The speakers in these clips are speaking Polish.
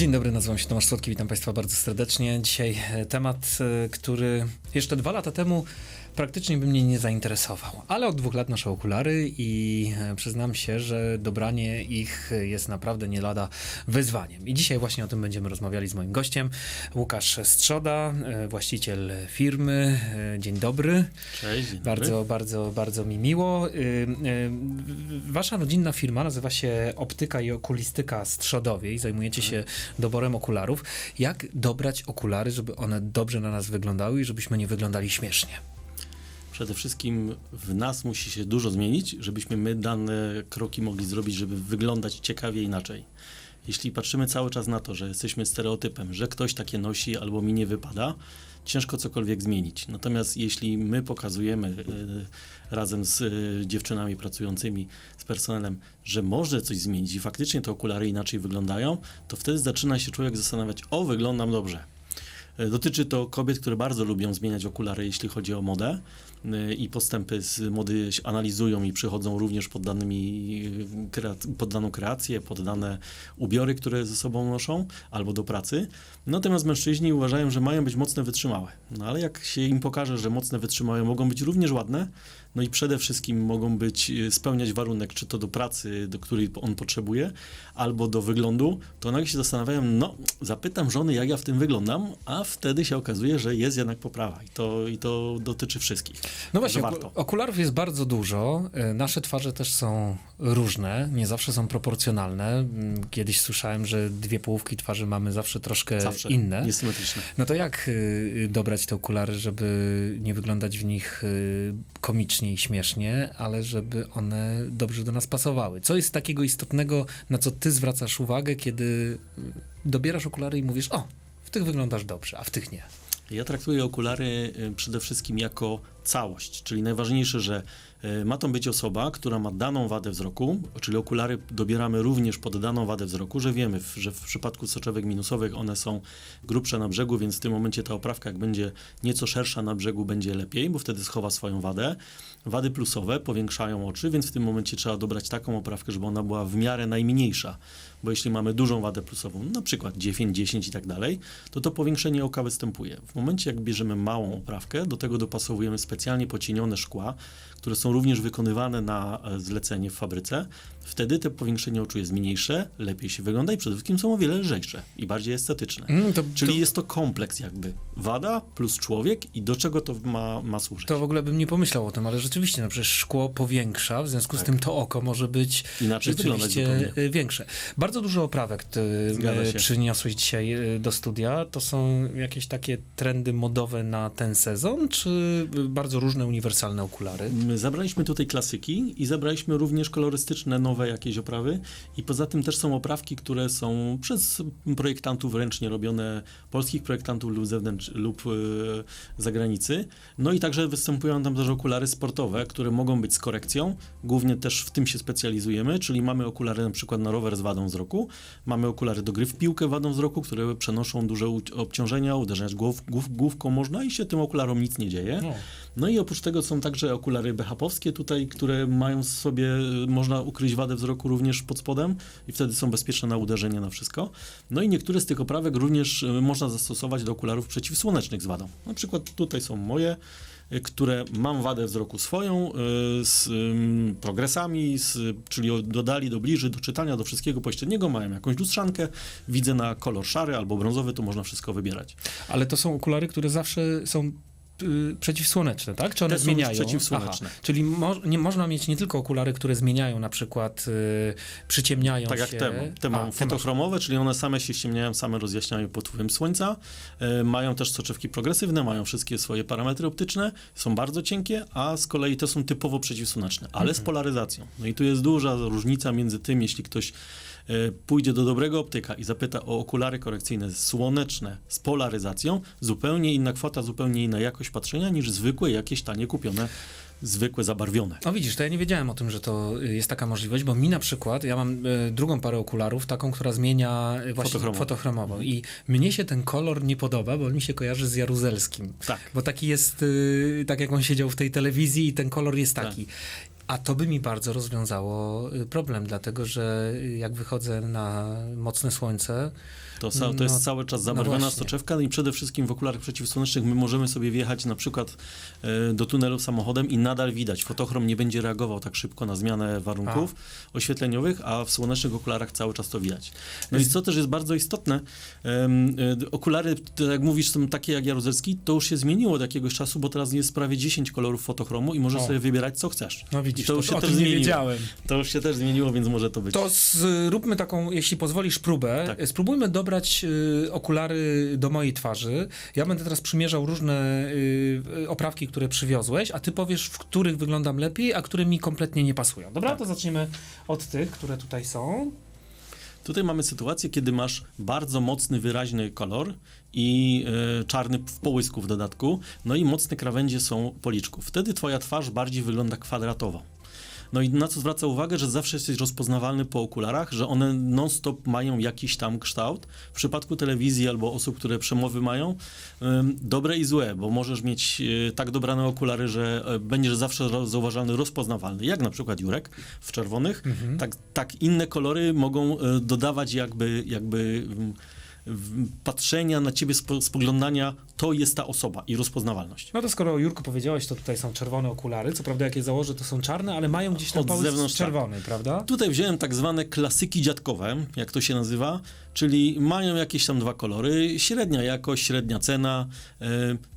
Dzień dobry, nazywam się Tomasz Słodki, witam Państwa bardzo serdecznie. Dzisiaj e, temat, e, który jeszcze dwa lata temu praktycznie by mnie nie zainteresował, ale od dwóch lat noszę okulary i e, przyznam się, że dobranie ich jest naprawdę nie lada wyzwaniem. I dzisiaj właśnie o tym będziemy rozmawiali z moim gościem, Łukasz Strzoda, e, właściciel firmy. E, Dzień dobry. Cześć, dzień dobry. Bardzo, bardzo, bardzo mi miło. Wasza rodzinna firma nazywa się Optyka i Okulistyka Strzodowie i zajmujecie się doborem okularów. Jak dobrać okulary, żeby one dobrze na nas wyglądały i żebyśmy nie wyglądali śmiesznie? Przede wszystkim w nas musi się dużo zmienić, żebyśmy my dane kroki mogli zrobić, żeby wyglądać ciekawie inaczej. Jeśli patrzymy cały czas na to, że jesteśmy stereotypem, że ktoś takie nosi albo mi nie wypada, ciężko cokolwiek zmienić. Natomiast jeśli my pokazujemy e, razem z e, dziewczynami pracującymi, z personelem, że może coś zmienić i faktycznie te okulary inaczej wyglądają, to wtedy zaczyna się człowiek zastanawiać, o wyglądam dobrze. E, Dotyczy to kobiet, które bardzo lubią zmieniać okulary, jeśli chodzi o modę i postępy z mody analizują i przychodzą również pod, danymi, kreat- pod daną kreację, pod dane ubiory, które ze sobą noszą albo do pracy. Natomiast mężczyźni uważają, że mają być mocne, wytrzymałe. No ale jak się im pokaże, że mocne, wytrzymałe mogą być również ładne, no i przede wszystkim mogą być, e, spełniać warunek, czy to do pracy, do której on potrzebuje, albo do wyglądu, to nagle się zastanawiają, no zapytam żony, jak ja w tym wyglądam, a wtedy się okazuje, że jest jednak poprawa i to, i to dotyczy wszystkich. No właśnie, okularów jest bardzo dużo. E, Nasze twarze też są różne, nie zawsze są proporcjonalne. Mm, Kiedyś słyszałem, że dwie połówki twarzy mamy zawsze troszkę Zawsze inne. niesymetryczne. No to jak y, dobrać te okulary, żeby nie wyglądać w nich y, komicznie i śmiesznie, ale żeby one dobrze do nas pasowały? Co jest takiego istotnego, na co ty zwracasz uwagę, kiedy y, dobierasz okulary i mówisz, o, w tych wyglądasz dobrze, a w tych nie? Ja traktuję okulary y, przede wszystkim jako całość, czyli najważniejsze, że y, ma to być osoba, która ma daną wadę wzroku, czyli okulary dobieramy również pod daną wadę wzroku, że wiemy, że w przypadku soczewek minusowych one są grubsze na brzegu, więc w tym momencie ta oprawka, jak będzie nieco szersza na brzegu, będzie lepiej, bo wtedy schowa swoją wadę. Wady plusowe powiększają oczy, więc w tym momencie trzeba dobrać taką oprawkę, żeby ona była w miarę najmniejsza. Bo jeśli mamy dużą wadę plusową, na przykład 9, 10 i tak dalej, to to powiększenie oka występuje. W momencie, jak bierzemy małą oprawkę, do tego dopasowujemy specjalnie pocienione szkła, które są również wykonywane na e, zlecenie w fabryce. Wtedy to powiększenie oczu jest mniejsze, lepiej się wygląda i przede wszystkim są o wiele lżejsze i bardziej estetyczne. Mm, to, Czyli to, jest to kompleks jakby. Wada plus człowiek i do czego to ma, ma służyć. to w ogóle bym nie pomyślał o tym, ale rzeczywiście, no przecież szkło powiększa, w związku z Tak. tym to oko może być Inaczej rzeczywiście y, większe. Bardzo dużo oprawek ty y, przyniosłeś dzisiaj y, do studia. To są jakieś takie trendy modowe na ten sezon, czy bardzo różne uniwersalne okulary? My Zabraliśmy tutaj klasyki i zabraliśmy również kolorystyczne, nowe jakieś oprawy. I poza tym też są oprawki, które są przez projektantów ręcznie robione, polskich projektantów lub zewnętrz, lub e, zagranicy. No i także występują tam też okulary sportowe, które mogą być z korekcją. Głównie też w tym się specjalizujemy, czyli mamy okulary na przykład na rower z wadą wzroku, mamy okulary do gry w piłkę wadą wzroku, które przenoszą duże obciążenia, uderzać głów, główką można i się tym okularom nic nie dzieje. No. No i oprócz tego są także okulary BHP-owskie tutaj, które mają sobie, y, można ukryć wadę wzroku również pod spodem i wtedy są bezpieczne na uderzenie, na wszystko. No i niektóre z tych oprawek również y, można zastosować do okularów przeciwsłonecznych z wadą. Na przykład tutaj są moje, y, które mam wadę wzroku swoją, z progresami, z, czyli dodali do bliży, do czytania, do wszystkiego pośredniego, mają jakąś lustrzankę, widzę na kolor szary albo brązowy, to można wszystko wybierać. Ale to są okulary, które zawsze są y, przeciwsłoneczne, tak? Czy one Te zmieniają? przeciwsłoneczne. Aha, czyli mo nie, można mieć nie tylko okulary, które zmieniają, na przykład y, przyciemniają Tak jak się. te, te A, mam fotochromowe, czyli one same się ściemniają, same rozjaśniają pod wpływem słońca. E, mają też soczewki progresywne, mają wszystkie swoje parametry optyczne, są bardzo cienkie, a z kolei te są typowo przeciwsłoneczne, ale z polaryzacją. No i tu jest duża różnica między tym, jeśli ktoś pójdzie do dobrego optyka i zapyta o okulary korekcyjne słoneczne z polaryzacją, zupełnie inna kwota, zupełnie inna jakość patrzenia niż zwykłe jakieś tanie kupione, zwykłe zabarwione. No widzisz, to ja nie wiedziałem o tym, że to jest taka możliwość, bo mi na przykład, ja mam y, drugą parę okularów, taką, która zmienia y, właśnie fotochromowo i mnie się ten kolor nie podoba, bo on mi się kojarzy z Jaruzelskim. Tak. Bo taki jest, y, tak jak on siedział w tej telewizji i ten kolor jest taki. A to by mi bardzo rozwiązało y, problem, dlatego że y, jak wychodzę na mocne słońce, To, to No, jest cały czas no zabarwiona właśnie. soczewka no i przede wszystkim w okularach przeciwsłonecznych my możemy sobie wjechać na przykład e, do tunelu samochodem i nadal widać. Fotochrom nie będzie reagował tak szybko na zmianę warunków oświetleniowych, a w słonecznych okularach cały czas to widać. No i co też jest bardzo istotne, e, okulary, te, jak mówisz, są takie jak Jaruzelski, to już się zmieniło od jakiegoś czasu, bo teraz jest prawie 10 kolorów fotochromu i możesz O. sobie wybierać co chcesz. no widzisz, I to to, już się o też zmieniło. wiedziałem. To już się też zmieniło, więc może to być. To zróbmy taką, jeśli pozwolisz, próbę. Tak. Spróbujmy dobrać y, okulary do mojej twarzy. Ja będę teraz przymierzał różne y, y, oprawki, które przywiozłeś, a ty powiesz, w których wyglądam lepiej, a które mi kompletnie nie pasują. Dobra, Tak. to zaczniemy od tych, które tutaj są. Tutaj mamy sytuację, kiedy masz bardzo mocny, wyraźny kolor i e, czarny w połysku w dodatku, no i mocne krawędzie są policzków. Wtedy twoja twarz bardziej wygląda kwadratowo. No i na co zwraca uwagę, że zawsze jesteś rozpoznawalny po okularach, że one non-stop mają jakiś tam kształt. W przypadku telewizji albo osób, które przemowy mają, dobre i złe, bo możesz mieć y, tak dobrane okulary, że e, będziesz zawsze zauważalny, rozpoznawalny, jak na przykład Jurek w czerwonych. Mhm. Tak, tak inne kolory mogą e, dodawać jakby, jakby patrzenia na ciebie, spo, spoglądania, to jest ta osoba i rozpoznawalność. No to skoro Jurku powiedziałeś, to tutaj są czerwone okulary. Co prawda, jak je założę, to są czarne, ale mają gdzieś połysk zewnątrz tak. czerwony, prawda? Tutaj wziąłem tak zwane klasyki dziadkowe, jak to się nazywa, czyli mają jakieś tam dwa kolory, średnia jakość, średnia cena, e,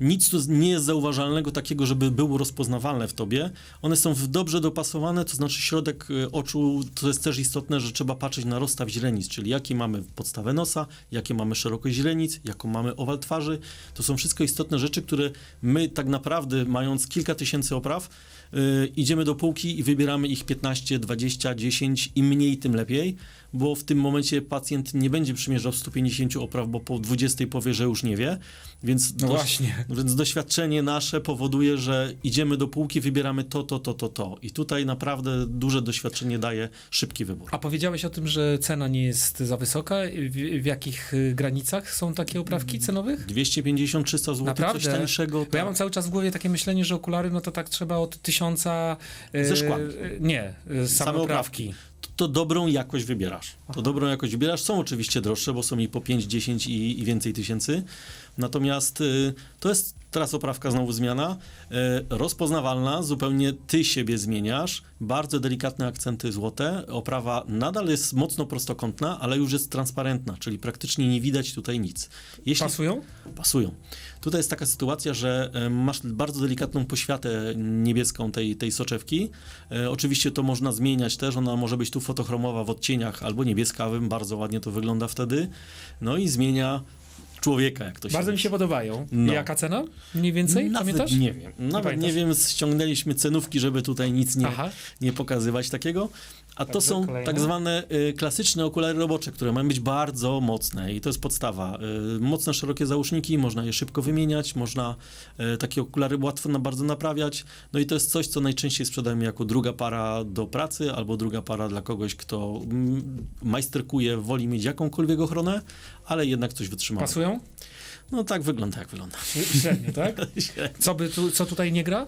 nic tu nie jest zauważalnego takiego, żeby było rozpoznawalne w tobie. One są dobrze dopasowane, to znaczy środek e, oczu, to jest też istotne, że trzeba patrzeć na rozstaw źrenic, czyli jakie mamy podstawę nosa, jakie mamy szerokość źrenic, jaką mamy owal twarzy. To są wszystko istotne rzeczy, które my tak naprawdę, mając kilka tysięcy opraw, y, idziemy do półki i wybieramy ich 15, 20, 10 i mniej tym lepiej, bo w tym momencie pacjent nie będzie przymierzał 150 opraw, bo po 20 powie, że już nie wie, więc, No dość- więc doświadczenie nasze powoduje, że idziemy do półki, wybieramy to, to, to, to, to i tutaj naprawdę duże doświadczenie daje szybki wybór. A powiedziałeś o tym, że cena nie jest za wysoka. W, w jakich y, granicach są takie oprawki cenowych? 250-300 zł, Naprawdę? coś tańszego. Bo ja mam cały czas w głowie takie myślenie, że okulary, no to tak trzeba od tysiąca... y, Ze szkła. y, Nie, y, same Same oprawki. to, to dobrą jakość wybierasz. To Aha. dobrą jakość wybierasz. Są oczywiście droższe, bo są i po 5, 10 i, i więcej tysięcy. Natomiast y, to jest teraz oprawka, znowu zmiana, y, rozpoznawalna, zupełnie ty siebie zmieniasz, bardzo delikatne akcenty złote. Oprawa nadal jest mocno prostokątna, ale już jest transparentna, czyli praktycznie nie widać tutaj nic. Jeśli Pasują? pasują. Tutaj jest taka sytuacja, że e, masz bardzo delikatną poświatę niebieską tej, tej soczewki. Oczywiście to można zmieniać też, ona może być tu fotochromowa w odcieniach albo niebieskawym, bardzo ładnie to wygląda wtedy. No i zmienia człowieka, jak to się Bardzo mi mówi. się podobają. No. Jaka cena? Mniej więcej? Nawet Pamiętasz? nie wiem. Nawet pamiętasz? nie wiem, ściągnęliśmy cenówki, żeby tutaj nic nie, Aha. nie pokazywać takiego. A to są kolejne. tak zwane y, klasyczne okulary robocze, które mają być bardzo mocne i to jest podstawa. Y, mocne, szerokie załóżniki, można je szybko wymieniać, można y, takie okulary łatwo na bardzo naprawiać. No i to jest coś, co najczęściej sprzedajemy jako druga para do pracy albo druga para dla kogoś, kto mm, majsterkuje, woli mieć jakąkolwiek ochronę, ale jednak coś wytrzyma. Pasują? No tak wygląda, jak wygląda. Średnio, tak? Co, by tu, co tutaj nie gra?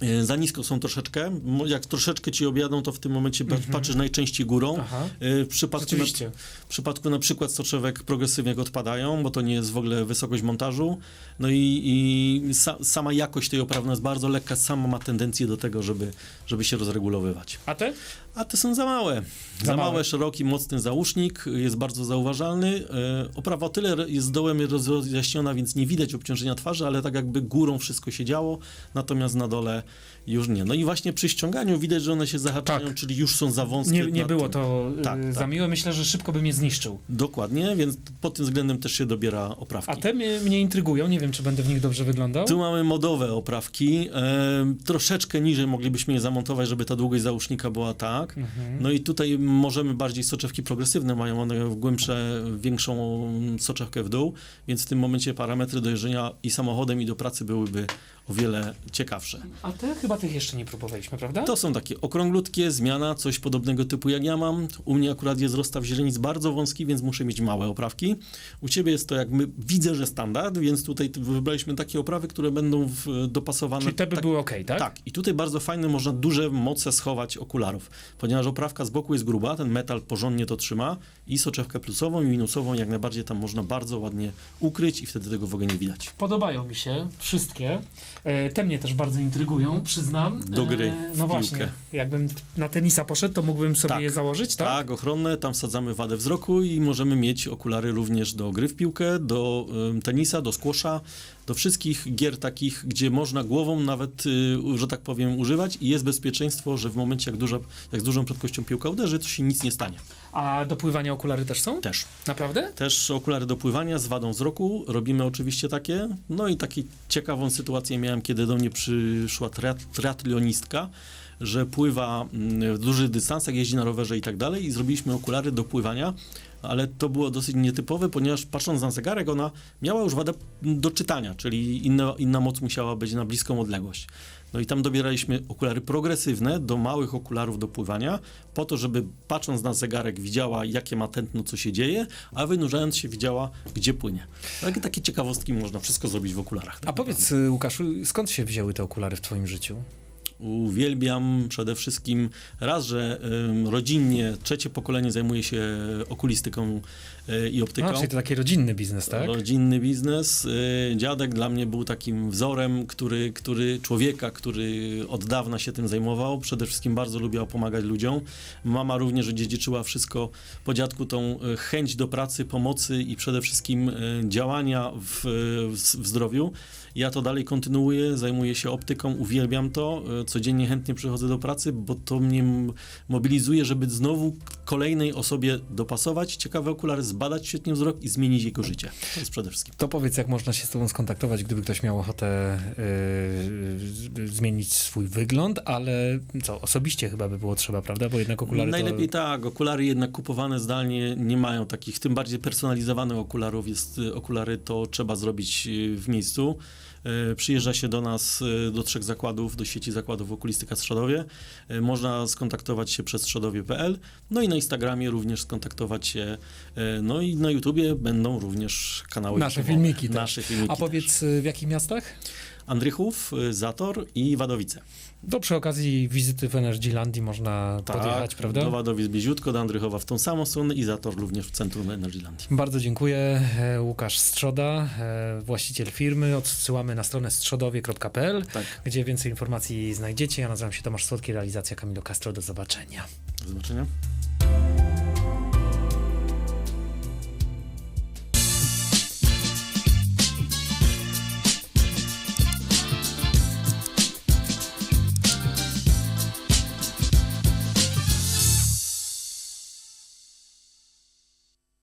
E, Za nisko są troszeczkę. Jak troszeczkę ci objadą, to w tym momencie pa- Mhm. patrzysz najczęściej górą. Aha. E, W przypadku, na, w przypadku na przykład soczewek progresywnie odpadają, bo to nie jest w ogóle wysokość montażu. No i, i sa, sama jakość tej oprawy jest bardzo lekka, sama ma tendencję do tego, żeby, żeby się rozregulowywać. A te? A te są za małe. Za, Za małe, małe. szeroki, mocny załóżnik, jest bardzo zauważalny. E, Oprawa o tyle jest dołem rozjaśniona, więc nie widać obciążenia twarzy, ale tak jakby górą wszystko się działo, natomiast na dole uh, już nie. No i właśnie przy ściąganiu widać, że one się zahaczają, Tak. czyli już są za wąskie. Nie, nie było tym. to y, Tak, za tak. miłe. Myślę, że szybko by mnie zniszczył. Dokładnie, więc pod tym względem też się dobiera oprawki. A te mnie, mnie intrygują. Nie wiem, czy będę w nich dobrze wyglądał. Tu mamy modowe oprawki. E, troszeczkę niżej moglibyśmy je zamontować, żeby ta długość załóżnika była tak. Mhm. No i tutaj możemy bardziej soczewki progresywne, mają one głębsze, większą soczewkę w dół, więc w tym momencie parametry do jeżdżenia i samochodem, i do pracy byłyby o wiele ciekawsze. A te chyba tych jeszcze nie próbowaliśmy, prawda? To są takie okrąglutkie, zmiana, coś podobnego typu jak ja mam. U mnie akurat jest rozstaw źrenic bardzo wąski, więc muszę mieć małe oprawki. U ciebie jest to jak my, widzę, że standard, więc tutaj wybraliśmy takie oprawy, które będą w, dopasowane. Czyli te by tak, były ok, tak? Tak, i tutaj bardzo fajne, można duże moce schować okularów, ponieważ oprawka z boku jest gruba, ten metal porządnie to trzyma i soczewkę plusową i minusową jak najbardziej tam można bardzo ładnie ukryć i wtedy tego w ogóle nie widać. Podobają mi się wszystkie. E, te mnie też bardzo intrygują, przyznam. Do gry E, w no piłkę. właśnie, jakbym na tenisa poszedł, to mógłbym sobie Tak. je założyć, tak? Tak, ochronne, tam wsadzamy wadę wzroku i możemy mieć okulary również do gry w piłkę, do tenisa, do squasha, do wszystkich gier takich, gdzie można głową nawet, y, że tak powiem, używać i jest bezpieczeństwo, że w momencie jak, duża, jak z dużą prędkością piłka uderzy, to się nic nie stanie. A do pływania okulary też są? Też. Naprawdę? Też okulary do pływania z wadą wzroku, robimy oczywiście takie. No i taką ciekawą sytuację miałem, kiedy do mnie przyszła triat- triatlonistka, że pływa mm, w dużych dystansach, jeździ na rowerze i tak dalej i zrobiliśmy okulary do pływania, ale to było dosyć nietypowe, ponieważ patrząc na zegarek, ona miała już wadę do czytania, czyli inna, inna moc musiała być na bliską odległość. No i tam dobieraliśmy okulary progresywne do małych okularów do pływania, po to, żeby patrząc na zegarek widziała, jakie ma tętno, co się dzieje, a wynurzając się widziała, gdzie płynie. Takie, takie ciekawostki można wszystko zrobić w okularach. tak A powiedz, y, Łukaszu, skąd się wzięły te okulary w twoim życiu? Uwielbiam przede wszystkim raz, że rodzinnie trzecie pokolenie zajmuje się okulistyką i optyką. A, czyli to taki rodzinny biznes, tak? Rodzinny biznes. Y, Dziadek dla mnie był takim wzorem, który, który człowieka, który od dawna się tym zajmował. Przede wszystkim bardzo lubiał pomagać ludziom. Mama również dziedziczyła wszystko po dziadku, tą y, chęć do pracy, pomocy i przede wszystkim działania w, w, zdrowiu. Ja to dalej kontynuuję, zajmuję się optyką, uwielbiam to. Codziennie chętnie przychodzę do pracy, bo to mnie mobilizuje, żeby znowu kolejnej osobie dopasować ciekawe okulary, zbadać świetnie wzrok i zmienić jego życie. To jest przede wszystkim. To powiedz, jak można się z tobą skontaktować, gdyby ktoś miał ochotę y, zmienić swój wygląd, ale co, osobiście chyba by było trzeba, prawda? Bo jednak okulary Najlepiej to... tak, okulary jednak kupowane zdalnie nie mają takich, tym bardziej personalizowanych okularów jest, okulary to trzeba zrobić y, w miejscu. Y, Przyjeżdża się do nas y, do trzech zakładów, do sieci zakładów Okulistyka Strzadowie. Y, Można skontaktować się przez strzadowie.pl, no i na Instagramie również skontaktować się, no i na YouTubie będą również kanały Nasze filmiki, tak. Nasze filmiki A powiedz, y, w jakich miastach? Andrychów, y, Zator i Wadowice. To przy okazji wizyty w Energylandii można podjechać, prawda? Tak, Do Wadowic bliziutko, do Andrychowa w tą samą stronę i Zator również w centrum Energylandii. Bardzo dziękuję. E, Łukasz Strzoda, e, właściciel firmy. Odsyłamy na stronę strzodowie.pl, Tak, gdzie więcej informacji znajdziecie. Ja nazywam się Tomasz Słodki, realizacja Camilo Castro. Do zobaczenia. do zobaczenia.